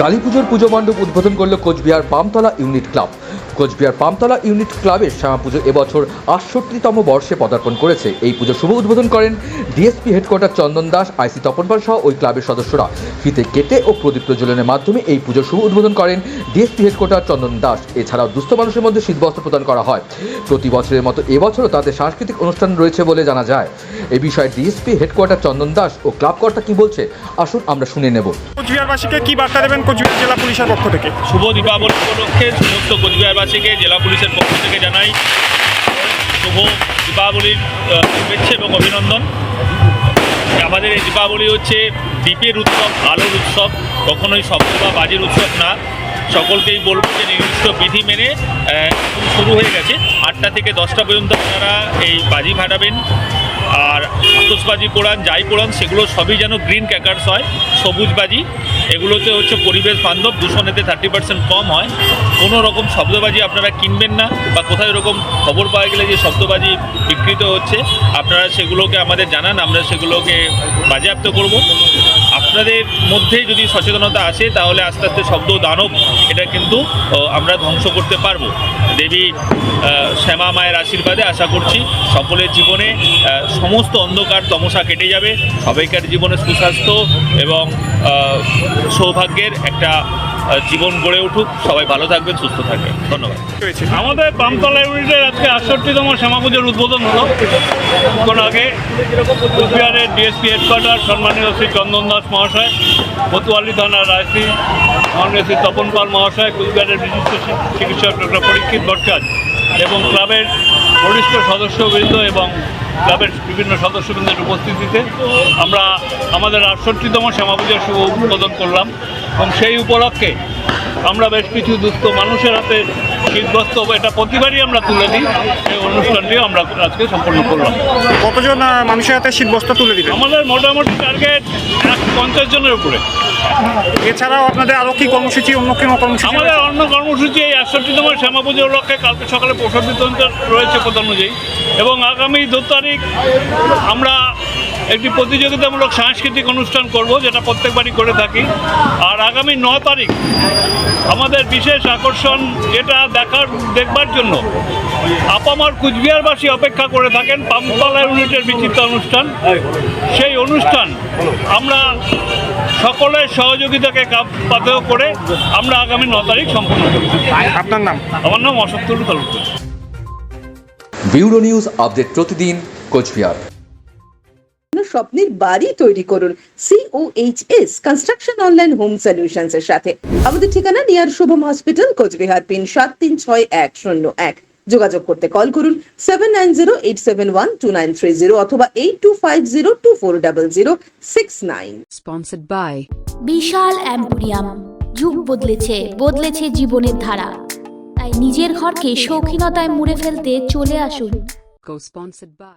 কালী পুজোর পুজো মণ্ডপ উদ্বোধন করল Cooch Behar Pamtala unit club. Cooch Behar Pamtala unit ক্লাবের শ্যামা পুজো এবছর আটষট্টিতম বর্ষে পদার্পণ করেছে। এই পুজো শুভ উদ্বোধন করেন DSP headquarter Chandan Das, IC Tapan Pal সহ ওই ক্লাবের সদস্যরা। ফিতে কেটে ও প্রদীপ প্রজ্বলনের মাধ্যমে এই পুজোর শুভ উদ্বোধন করেন ডিএসপি হেডকোয়ার্টার চন্দন দাস। এছাড়াও দুস্থ মানুষের মধ্যে শীতবস্ত্র প্রদান করা হয়। প্রতি বছরের মতো এবছরও তাতে সাংস্কৃতিক অনুষ্ঠান রয়েছে বলে জানা যায়। এই বিষয়ে ডিএসপি হেডকোয়ার্টার চন্দন দাস ও ক্লাব কর্তা কি বলছে আসুন আমরা শুনে নেব। কোচবিহারবাসীকে কি বার্তা দেবেন কোচবিহার জেলা পুলিশের পক্ষ থেকে? শুভ দীপাবলি উপলক্ষে সমস্ত কোচবিহারবাসীকে জেলা পুলিশের পক্ষ থেকে জানাই শুভ দীপাবলির শুভেচ্ছা এবং অভিনন্দন। আমাদের এই দীপাবলি হচ্ছে দ্বীপের উৎসব আলোর উৎসব কখনোই শব্দ বা বাজির উৎসব না। সকলকেই বলব যে নির্দিষ্ট বিধি মেনে শুরু হয়ে গেছে। আটটা থেকে দশটা পর্যন্ত আপনারা এই বাজি ফাটাবেন। আর আতসবাজি পোড়ান যাই পোড়ান সেগুলো সবই যেন গ্রিন ক্যাকার্স হয়, সবুজবাজি। এগুলোতে হচ্ছে পরিবেশ বান্ধব, দূষণেতে থার্টি পার্সেন্ট কম হয়। কোনো রকম শব্দবাজি আপনারা কিনবেন না, বা কোথায় এরকম খবর পাওয়া গেলে যে শব্দবাজি বিকৃত হচ্ছে, আপনারা সেগুলোকে আমাদের জানান, আমরা সেগুলোকে বাজেয়াপ্ত করব। আপনাদের মধ্যে যদি সচেতনতা আসে, তাহলে আস্তে আস্তে শব্দ দানব, এটা কিন্তু আমরা ধ্বংস করতে পারব। দেবী শ্যামা মায়ের আশীর্বাদে আশা করছি সকলের জীবনে সমস্ত অন্ধকার তমসা কেটে যাবে। সবাইকার জীবনে সুস্বাস্থ্য এবং সৌভাগ্যের একটা জীবন গড়ে উঠুক। সবাই ভালো থাকবেন, সুস্থ থাকবেন। ধন্যবাদ। আমাদের পামতলা ইউনিটের আজকে আটষট্টিতম শ্যামা পুজোর উদ্বোধন হলো। কিছুক্ষণ আগে কুচবিহারের ডিএসপি হেডকোয়ার্টার সম্মানীয় শ্রী চন্দন দাস মহাশয়, কোতোয়ালি থানার আইসি, মাননীয় শ্রী তপন পাল মহাশয়, কুচবিহারের বিশিষ্ট চিকিৎসক ডক্টর পরীক্ষিত ভট্টাচার্য এবং ক্লাবের বরিষ্ঠ সদস্যবৃন্দ এবং ক্লাবের বিভিন্ন সদস্যবৃন্দের উপস্থিতিতে আমরা আমাদের আটষট্টিতম শ্যামা পুজোর শুভ উদ্বোধন করলাম। এবং সেই উপলক্ষে আমরা বেশ কিছু দুস্থ মানুষের হাতে শীতবস্ত্র এটা প্রতিবারই আমরা তুলে দিই। এই অনুষ্ঠানটিও আমরা আজকে সম্পন্ন করলাম। কতজন মানুষের হাতে শীতবস্ত্র তুলে দিলেন আমাদের মোটামুটি টার্গেট এক পঞ্চাশ জনের উপরে। এছাড়াও আপনাদের আরও কি কর্মসূচি অন্য কোনো কর্মসূচি আমাদের অন্য কর্মসূচি এই একষট্টি একষট্টিতম শ্যামা পুজো উপলক্ষে কালকে সকালে প্রসাদ বিতরণ রয়েছে প্রধান অনুযায়ী। এবং আগামী দু তারিখ আমরা একটি প্রতিযোগিতামূলক সাংস্কৃতিক অনুষ্ঠান করব যেটা প্রত্যেকবারই করে থাকি। আর আগামী ন তারিখ আমাদের বিশেষ আকর্ষণ যেটা দেখার দেখবার জন্য আপামার কুচবিহারবাসী অপেক্ষা করে থাকেন পামতলা ইউনিটের বিচিত্র অনুষ্ঠান। সেই অনুষ্ঠান আমরা সকলের সহযোগিতাকে কাপ- পাথেয় করে আমরা আগামী ন তারিখ সম্পন্ন করব। আপনার নাম? আমার নাম Ashok Tulu Talukdar bureau news update প্রতিদিন কোচবিহার। স্বপ্নের বাড়ি তৈরি করুন COHS construction online home solutions এর সাথে। আমাদের ঠিকানা near Shubham hospital Cooch Behar pin সাত তিন ছয় এক শূন্য এক। যোগাযোগ করতে কল করুন seven nine zero eight seven one two nine three zero অথবা eight two five zero two four double zero six nine sponsored by Bishal emporium. যুগ বদলেছে বদলেছে জীবনের ধারা। তাই নিজের ঘরকে শৌখিনতায় মুড়ে ফেলতে চলে আসুন। Co-sponsored by